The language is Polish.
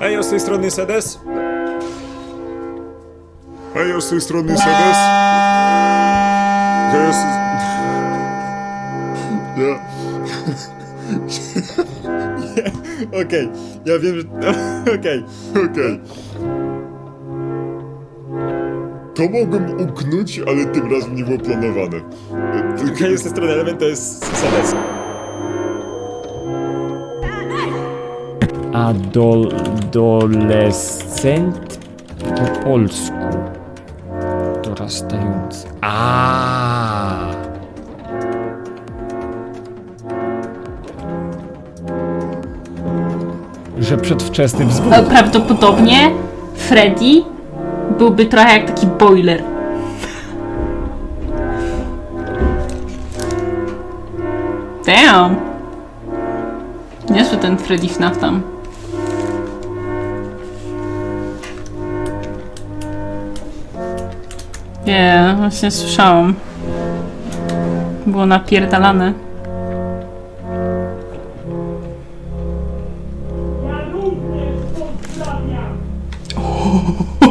Hej, z tej strony Sedes. Hej, z tej strony Sedes. To jest... Ja... Okej, ja wiem, że... Okej. Okej. To mogłem uknąć, ale tym razem nie było planowane. E, ty- Hej, z tej strony Element to jest Sedes. Adolescent po polsku. Dorastający. A. Że przedwczesny wzwód. E, Prawdopodobnie Freddy byłby trochę jak taki boiler. Damn. Niezły ten Freddy FNAF tam. Nie, właśnie słyszałam. Było napierdalane.